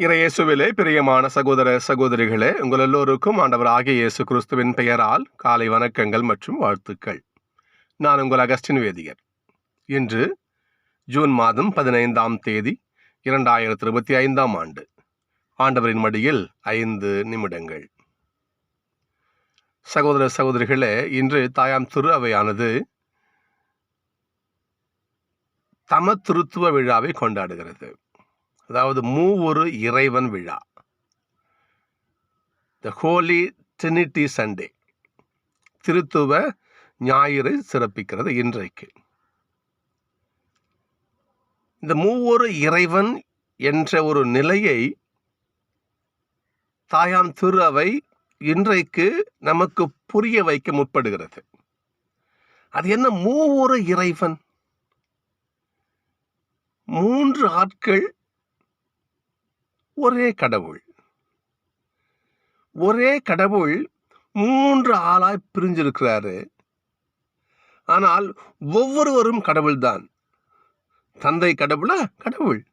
இறையேசுவிலே பிரியமான சகோதர சகோதரிகளே உங்கள் எல்லோருக்கும் ஆண்டவர் ஆகிய இயேசு கிறிஸ்துவின் பெயரால் காலை வணக்கங்கள் மற்றும் வாழ்த்துக்கள். நான் உங்கள் அகஸ்டின் வேதியர். இன்று ஜூன் மாதம் பதினைந்தாம் தேதி இரண்டாயிரத்தி இருபத்தி ஐந்தாம் ஆண்டு. ஆண்டவரின் மடியில் ஐந்து நிமிடங்கள். சகோதர சகோதரிகளே இன்று தாயாம் திரு அவையானது தம திருத்துவ விழாவை கொண்டாடுகிறது. அதாவது மூவொரு இறைவன் விழா. த ஹோலி ட்ரினிட்டி சண்டே திருத்துவ ஞாயிறு சிறப்பிக்கிறது இன்றைக்கு. இந்த மூவொரு இறைவன் என்ற ஒரு நிலையை தாயாம் திரு அவை இன்றைக்கு நமக்கு புரிய வைக்க முற்படுகிறது. அது என்ன மூவொரு இறைவன்? மூன்று ஆட்கள் ஒரே கடவுள். ஒரே கடவுள் மூன்று ஆளாய் பிரிஞ்சிருக்கிறாரு. ஆனால் ஒவ்வொருவரும் கடவுள்தான். தந்தை கடவுளா? கடவுள்.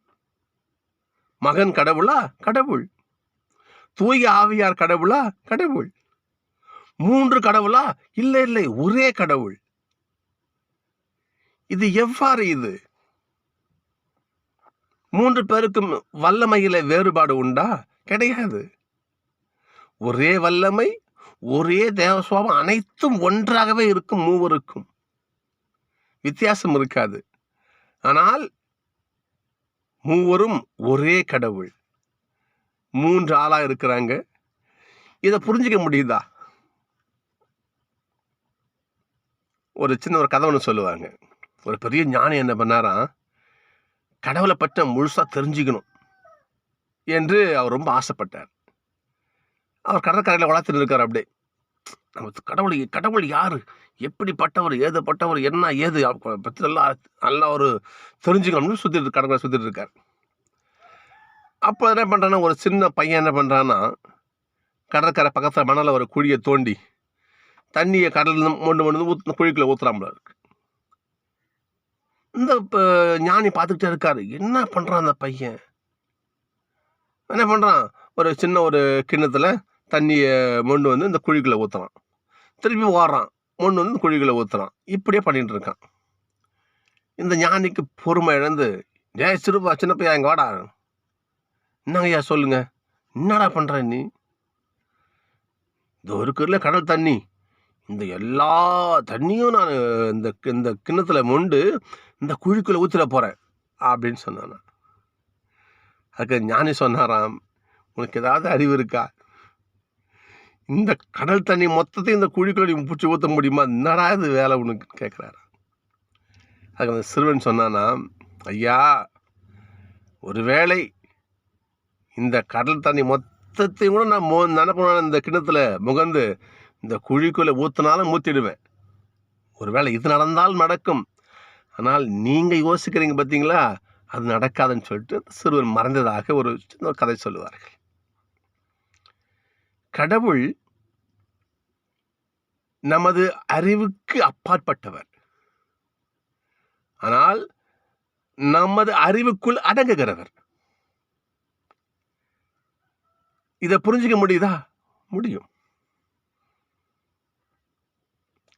மகன் கடவுளா? கடவுள். தூய ஆவியார் கடவுளா? கடவுள். மூன்று கடவுளா? இல்லை இல்லை ஒரே கடவுள். இது எவ்வாறு இது? மூன்று பேருக்கும் வல்லமையில வேறுபாடு உண்டா? கிடையாது. ஒரே வல்லமை ஒரே தேவசுவாபம் அனைத்தும் ஒன்றாகவே இருக்கும் மூவருக்கும். வித்தியாசம் இருக்காது. ஆனால் மூவரும் ஒரே கடவுள். மூன்று ஆளா இருக்கிறாங்க. இதை புரிஞ்சிக்க முடியுதா? ஒரு சின்ன ஒரு கதை ஒன்று சொல்லுவாங்க. ஒரு பெரிய ஞானி என்ன பண்ணாராம்? கடவுளை பற்ற முழுசாக தெரிஞ்சுக்கணும் என்று அவர் ரொம்ப ஆசைப்பட்டார். அவர் கடற்கரையில் வளர்த்துட்டு இருக்கார் அப்படியே. நம்ம கடவுள் கடவுள் யார்? எப்படிப்பட்டவர் ஏதுப்பட்டவர் என்ன ஏது? பற்றி நல்லா நல்லா ஒரு தெரிஞ்சுக்கணும்னு சுற்றிட்டு கடற்கரை சுற்றிட்டு இருக்கார். அப்போ என்ன பண்ணுறான்னா ஒரு சின்ன பையன் என்ன பண்ணுறான்னா கடற்கரை பக்கத்தில் மணலில் ஒரு குழியை தோண்டி தண்ணியை கடலில் மொண்டு மொண்டு ஊத்து குழிக்குள்ளே ஊற்றுறாமல் இருக்கு. இந்த ஞானி பார்த்துக்கிட்டே இருக்காரு. என்ன பண்ணுறான் அந்த பையன்? என்ன பண்ணுறான் ஒரு சின்ன ஒரு கிண்ணத்தில் தண்ணியை மொண்டு வந்து இந்த குழிக்குள்ளே ஊற்றுறான் திருப்பி ஓடுறான். மொண்டு வந்து குழிக்குள்ளே ஊற்றுறான் இப்படியே பண்ணிகிட்டு இருக்கான். இந்த ஞானிக்கு பொறுமை இழந்து ஏ சிறுபா சின்ன பையன் எங்கள் வாடா. என்னங்கய்யா சொல்லுங்க. என்னடா பண்ணுற நீ? இந்த ஒரு கடல் தண்ணி. இந்த எல்லா தண்ணியும் நான் இந்த இந்த கிண்ணத்தில் மொண்டு இந்த குழிக்குள்ளே ஊற்றிட போகிறேன் அப்படின்னு சொன்னான் அதுக்கு ஞானி சொன்னாராம் உனக்கு ஏதாவது அறிவு இருக்கா? இந்த கடல் தண்ணி மொத்தத்தையும் இந்த குழிக்குள்ள நீ பிடிச்சி ஊற்ற முடியுமா? என்னடா இது வேலை உனக்கு? கேட்குறாரு அதுக்கு அந்த சிறுவன் சொன்னானா ஐயா ஒருவேளை இந்த கடல் தண்ணி மொத்தத்தையும் கூட நான் மோ நினப்பணும் இந்த கிண்ணத்தில் முகந்து இந்த குழிக்குள்ளே ஊற்றினாலும் ஊற்றிடுவேன் ஒருவேளை இது நடந்தால் நடக்கும். ஆனால் நீங்கள் யோசிக்கிறீங்க பார்த்தீங்களா? அது நடக்காதுன்னு சொல்லிட்டு சிறுவர் மறைந்ததாக ஒரு சின்ன ஒரு கதை சொல்லுவார்கள். கடவுள் நமது அறிவுக்கு அப்பாற்பட்டவர். ஆனால் நமது அறிவுக்குள் அடங்குகிறவர். இதை புரிஞ்சுக்க முடியுதா? முடியும்.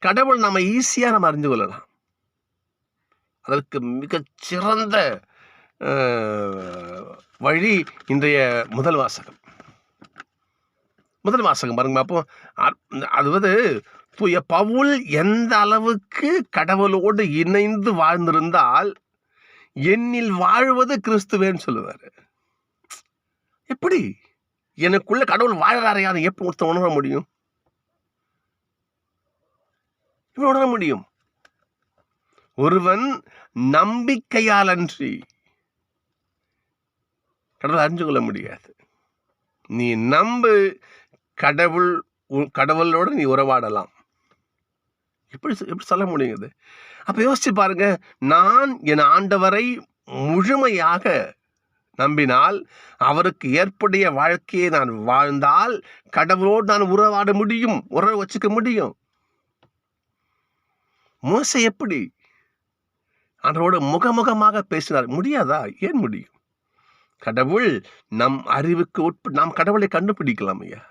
கடவுள் நம்ம ஈஸியாக நம்ம அறிஞ்சு கொள்ளலாம். அதற்கு மிகச்சிறந்த வழி இன்றைய முதல் வாசகம். முதல் வாசகம் பாருங்க அப்போ அது வந்து தூய பவுல் எந்த அளவுக்கு கடவுளோடு இணைந்து வாழ்ந்திருந்தால் என்னில் வாழ்வது கிறிஸ்துவேன்னு சொல்லுவார். எப்படி? எனக்குள்ள கடவுள் வாழறாரையான எப்போ ஒருத்த உணர முடியும் எப்படி உணர முடியும்? ஒருவன் நம்பிக்கையால் அன்றி கடவுள் அறிஞ்சு கொள்ள முடியாது. நீ நம்பு கடவுள் கடவுளோடு நீ உறவாடலாம். எப்படி எப்படி சொல்ல முடியுது அப்போ யோசிச்சு பாருங்க நான் என் ஆண்டவரை முழுமையாக நம்பினால் அவருக்கு ஏற்புடைய வாழ்க்கையை நான் வாழ்ந்தால் கடவுளோடு நான் உறவாட முடியும் உறவு வச்சுக்க முடியும். மோச எப்படி? அவரோடு முகமுகமாக பேசினார். முடியாதா? ஏன் முடியும்? கடவுள் நம் அறிவுக்கு உட்ப நாம் கடவுளை கண்டுபிடிக்கலாம் ஐயா.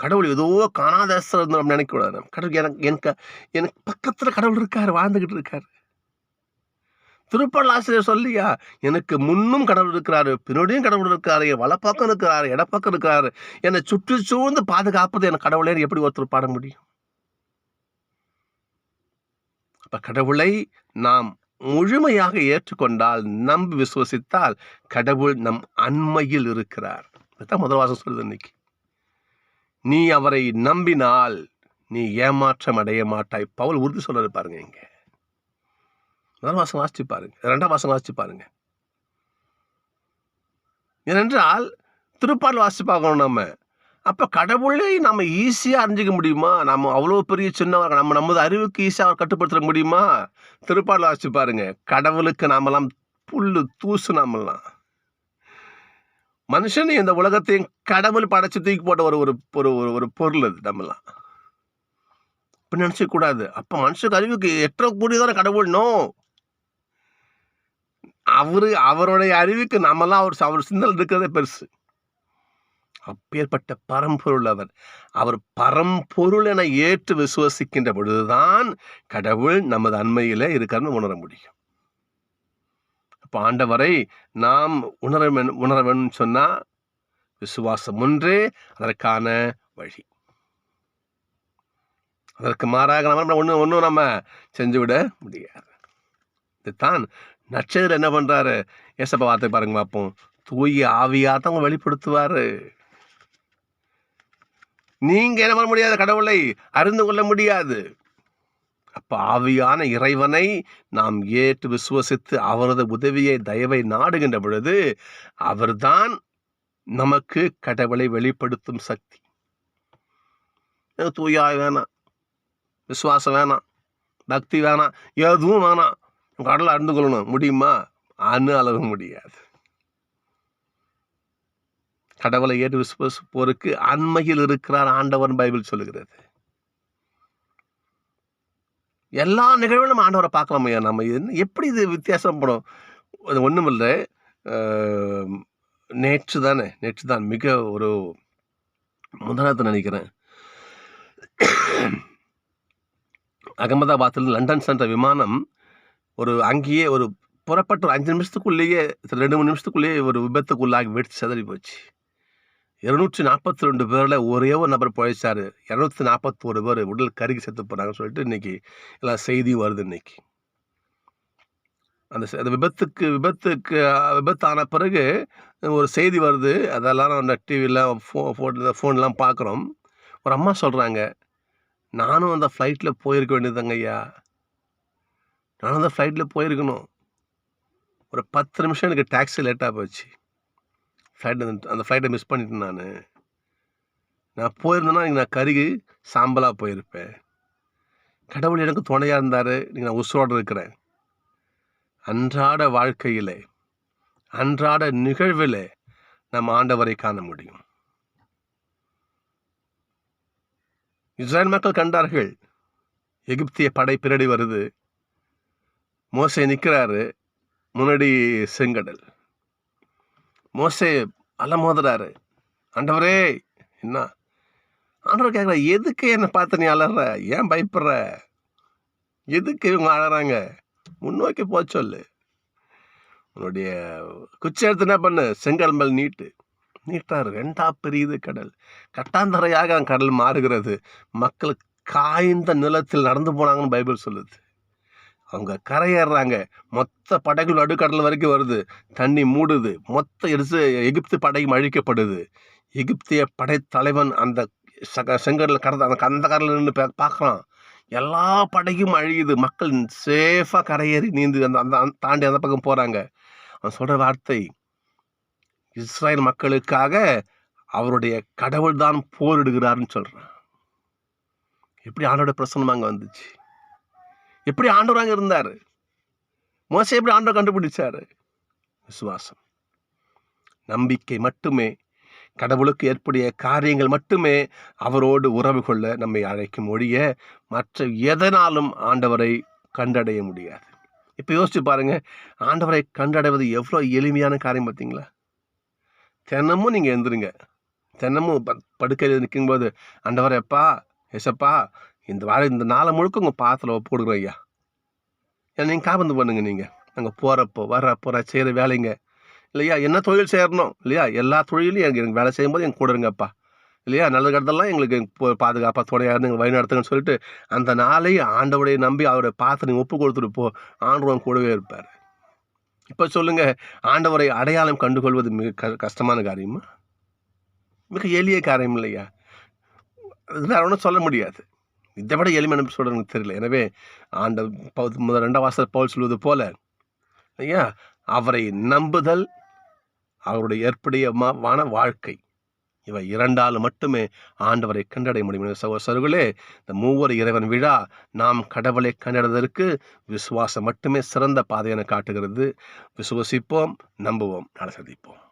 கடவுள் ஏதோ காணாத நம்ம நினைக்கக்கூடாது. நம்ம கடவுள் எனக்கு எனக்கு எனக்கு பக்கத்தில் கடவுள் இருக்கார் வாழ்ந்துக்கிட்டு இருக்கார். திருப்பள்ள ஆசிரியர் சொல்லியா எனக்கு முன்னும் கடவுள் இருக்கிறாரு பின்னாடியும் கடவுள் இருக்காரு என் வலப்பக்கம் இருக்கிறாரு இடப்பக்கம் இருக்கிறாரு. என்னை சுற்றி சூழ்ந்து பாதுகாப்பது என் கடவுளேன்னு எப்படி ஒருத்தர் பாட முடியும்? அப்போ கடவுளை நாம் முழுமையாக ஏற்றுக்கொண்டால் நம்பி விசுவசித்தால் கடவுள் நம் அண்மையில் இருக்கிறார். இதுதான் முதல் வாசம் சொல்லுது இன்னைக்கு. நீ அவரை நம்பினால் நீ ஏமாற்றம் அடைய மாட்டாய். பவுல் உறுதி சொல்றது பாருங்க இங்க. முதல் வாசம் வாசிச்சு பாருங்க. ரெண்டாம் மாசம் வாசிச்சு பாருங்க. ஏனென்றால் திருப்பால் வாசிச்சு பார்க்கணும் நம்ம அப்போ கடவுளை நம்ம ஈஸியாக அறிஞ்சிக்க முடியுமா? நம்ம அவ்வளோ பெரிய சின்னவர் நம்ம நமது அறிவுக்கு ஈஸியாக கட்டுப்படுத்த முடியுமா? திருப்பால் வாசிச்சு பாருங்க. கடவுளுக்கு நாமெல்லாம் புல்லு தூசு நாமெல்லாம். மனுஷன் இந்த உலகத்தையும் கடவுள் படைச்சு தூக்கி போட்ட ஒரு ஒரு ஒரு ஒரு ஒரு பொருள் அது நம்மலாம் இப்போ நினைச்ச அப்போ மனுஷனுக்கு அறிவுக்கு எட்டக்கூடியதான கடவுள்? நோ. அவர் அவருடைய அறிவுக்கு நம்மலாம் அவர் அவர் சிந்தல் இருக்கிறதே பெருசு. அப்பேற்பட்ட பரம்பொருள் அவர் அவர் பரம்பொருள் என ஏற்று விசுவசிக்கின்ற பொழுதுதான் கடவுள் நமது அண்மையில் இருக்காருன்னு உணர முடியும். இப்போ ஆண்டவரை நாம் உணர உணர வேணும்னு சொன்னால் விசுவாசம் ஒன்றே அதற்கான வழி. அதற்கு மாறாக நம்ம ஒன்று ஒன்றும் நம்ம செஞ்சு விட முடியாது. இதுதான் நட்சத்திரம் என்ன பண்ணுறாரு ஏசப்ப வார்த்தை பாருங்க பார்ப்போம். தூய ஆவியாக தான் வெளிப்படுத்துவார். நீங்கள் என்ன பண்ண முடியாது கடவுளை அறிந்து கொள்ள முடியாது. அப்போ ஆவியான இறைவனை நாம் ஏற்று விசுவசித்து அவரது உதவியை தயவை நாடுகின்ற பொழுது அவர்தான் நமக்கு கடவுளை வெளிப்படுத்தும் சக்தி. தூயாய் வேணாம் விசுவாசம் வேணாம் பக்தி வேணாம் எதுவும் வேணாம். கடலை அறிந்து கொள்ளணும் முடியுமா? அணு அளவு முடியாது. கடவுளை ஏற்று விசுவசிப்போருக்கு அண்மையில் இருக்கிறார் ஆண்டவன் பைபிள் சொல்லுகிறது. எல்லா நிகழ்வும் நம்ம ஆண்டவரை பார்க்கலாம் ஐயா. நம்ம எப்படி இது வித்தியாசப்படும் அது ஒன்றும் இல்லை. நேற்று தானே நேற்று தான் மிக ஒரு முதலாவது நினைக்கிறேன். அகமதாபாத்தில் லண்டன் சென்ற விமானம் ஒரு அங்கேயே ஒரு புறப்பட்ட ஒரு அஞ்சு நிமிஷத்துக்குள்ளேயே ரெண்டு மூணு நிமிஷத்துக்குள்ளேயே ஒரு விபத்துக்குள்ளாகி வெடித்து செதறி போச்சு. இருநூற்றி நாற்பத்தி ரெண்டு பேரில் ஒரே ஒரு நபர் பழைச்சாரு இரநூத்தி நாற்பத்தோரு பேர் உடல் கருகி செத்து போனாங்கன்னு சொல்லிட்டு இன்னைக்கு எல்லாம் செய்தி வருது இன்றைக்கி அந்த அந்த விபத்துக்கு விபத்துக்கு விபத்தான பிறகு ஒரு செய்தி வருது. அதெல்லாம் நம்ம டிவியில் ஃபோ ஃபோன் ஃபோன்லாம் பார்க்குறோம் ஒரு அம்மா சொல்கிறாங்க நானும் அந்த ஃப்ளைட்டில் போயிருக்க வேண்டியதுங்க ஐயா. நானும் அந்த ஃப்ளைட்டில் போயிருக்கணும். ஒரு பத்து நிமிஷம் எனக்கு டாக்ஸி லேட்டாக போச்சு. ஃப்ளைட் அந்த ஃப்ளைட்டை மிஸ் பண்ணிட்டேன் நான். நான் போயிருந்தேன்னா நான் கருகி சாம்பலாக போயிருப்பேன். கடவுள் எனக்கு துணையாக இருந்தார். நீங்கள் நான் உசுரோடு இருக்கிறேன். அன்றாட வாழ்க்கையில் அன்றாட நிகழ்வில் நம்ம ஆண்டவரை காண முடியும். இஸ்ரேல் மக்கள் கண்டார்கள். எகிப்திய படை பின்னாடி வருது. மோசை நிற்கிறாரு முன்னாடி செங்கடல். மோசே அலமோதுறாரு ஆண்டவரே என்ன? ஆண்டவர் கேட்குற எதுக்கு என்னை பார்த்து நீ அலற? ஏன் பயப்படுற? எதுக்கு இவங்க அழறாங்க முன்னோக்கி போ சொல்லு. உன்னுடைய குச்சி எடுத்து என்ன பண்ணு? செங்கல் மேல் நீட்டு. நீட்டார். ரெண்டா பெரியது கடல். கட்டாந்தரையாக கடல் மாறுகிறது. மக்கள் காய்ந்த நிலத்தில் நடந்து போனாங்கன்னு பைபிள் சொல்லுது. அவங்க கரையேறாங்க. மொத்த படைகள் நடுக்கடல் வரைக்கும் வருது. தண்ணி மூடுது. மொத்த எரிசு எகிப்து படையும் அழிக்கப்படுது. எகிப்திய படைத்தலைவன் அந்த சக செங்கடல் கடந்த அந்த கந்த கடலில் நின்று பார்க்குறான் எல்லா படையும் அழியுது. மக்கள் சேஃபாக கரையேறி நீந்து அந்த அந்த தாண்டி அந்த பக்கம் போகிறாங்க அவன் சொல்கிற வார்த்தை இஸ்ரேல் மக்களுக்காக அவருடைய கடவுள் தான் போரிடுகிறாருன்னு சொல்கிறான் எப்படி ஆண்டோட பிரசனமாக அங்கே வந்துச்சு? எப்படி ஆண்டவராக இருந்தார்? மோசை எப்படி ஆண்டவர் கண்டுபிடிச்சாரு? விசுவாசம். நம்பிக்கை மட்டுமே கடவுளுக்கு ஏற்புடைய காரியங்கள் மட்டுமே அவரோடு உறவு கொள்ள நம்மை அழைக்கும் ஒழிய மற்ற எதனாலும் ஆண்டவரை கண்டடைய முடியாது. இப்போ யோசிச்சு பாருங்க ஆண்டவரை கண்டடைவது எவ்வளோ எளிமையான காரியம் பார்த்தீங்களா? தினமும் நீங்கள் எழுந்துருங்க. தினமும் ப படுக்கையில் நிற்கும்போது ஆண்டவரப்பா எசப்பா இந்த வாரம் இந்த நாளை முழுக்க உங்கள் பாத்தில் ஒப்பு கொடுக்குறோம் ஐயா. ஏன்னா நீங்கள் காபந்து பண்ணுங்கள் நீங்கள் நாங்கள் போகிறப்போ வர்றப்போ நான் செய்கிற வேலைங்க. இல்லையா? என்ன தொழில் செய்யணும் இல்லையா? எல்லா தொழிலையும் எனக்கு எனக்கு வேலை செய்யும்போது எங்கள் கூட இருங்கப்பா இல்லையா? நல்ல கடத்தெல்லாம் எங்களுக்கு பாதுகாப்பாக துணையாக இருந்து எங்களை வழிநடத்துங்கன்னு சொல்லிட்டு அந்த நாளை ஆண்டவரை நம்பி அவருடைய பாத்திரம் நீங்கள் ஒப்பு கொடுத்துட்டு போ. ஆண்டவன் கூடவே இருப்பார். இப்போ சொல்லுங்கள் ஆண்டவரை அடையாளம் கண்டுகொள்வது மிக க கஷ்டமான காரியமா? மிக எளிய காரியம் இல்லையா? வேற ஒன்றும் சொல்ல முடியாது. இதை விட எளிமையான சொல்கிறது தெரியல. எனவே அந்த முதல் ரெண்டாம் வாசல் பவுல் சொல்வது போல ஐயா அவரை நம்புதல் அவருடைய ஏற்புடையமான வாழ்க்கை. இவை இரண்டால் மட்டுமே ஆண்டவரை கண்டடைய முடியும். சகோசர்களே இந்த மூவர் இறைவன் விழா நாம் கடவுளை கண்டடைவதற்கு விசுவாசம் மட்டுமே சிறந்த பாதையென காட்டுகிறது. விசுவசிப்போம் நம்புவோம். நாளை சந்திப்போம்.